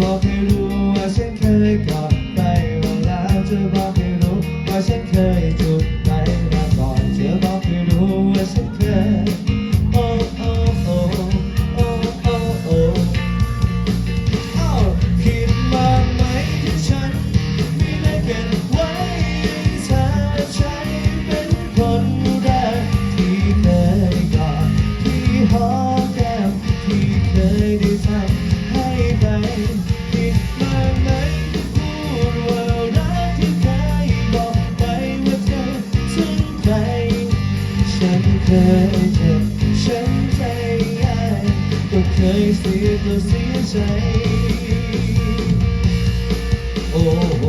บ ยเจ็บฉันใจยายก็เคยเสียตัวเสียใจ โอ้โห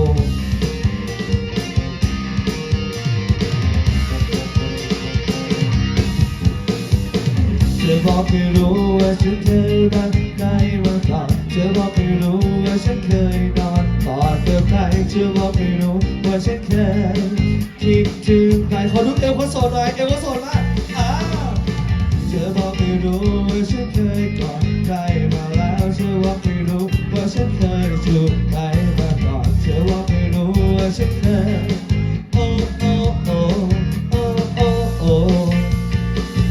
เธอบอกให้รู้ว่าฉันเคยรักใครมาก่อนเธอบอกให้รู้ว่าฉันเคยนอนกอดกับใครเธอบอกให้รู้ว่าฉันเคยคิดถึงใครขอดูเอวคนโสดหน่อยเอวคนโสดมาก รู้ว่าฉันเคยกอดใครมาแล้วเธอบอกให้รู้ว่าฉันเคยจูบใครมาก่อนเธอบอกให้รู้ว่าฉันเคยโอ้โอ้โอ้โอ้โอ้โอ้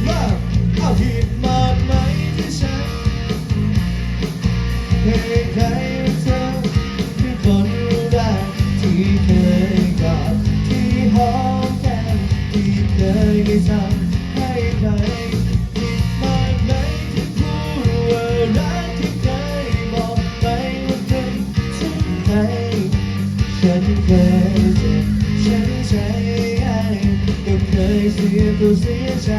มาเอาผิดมาไหมที่ฉันเคยใครเธอคือคนแรกที่เคยกอดที่หอมแก้มที่เคยได้ทำให้ใคร ยเจ็บช้ำใจก็เคยเสียตัวเสียใจ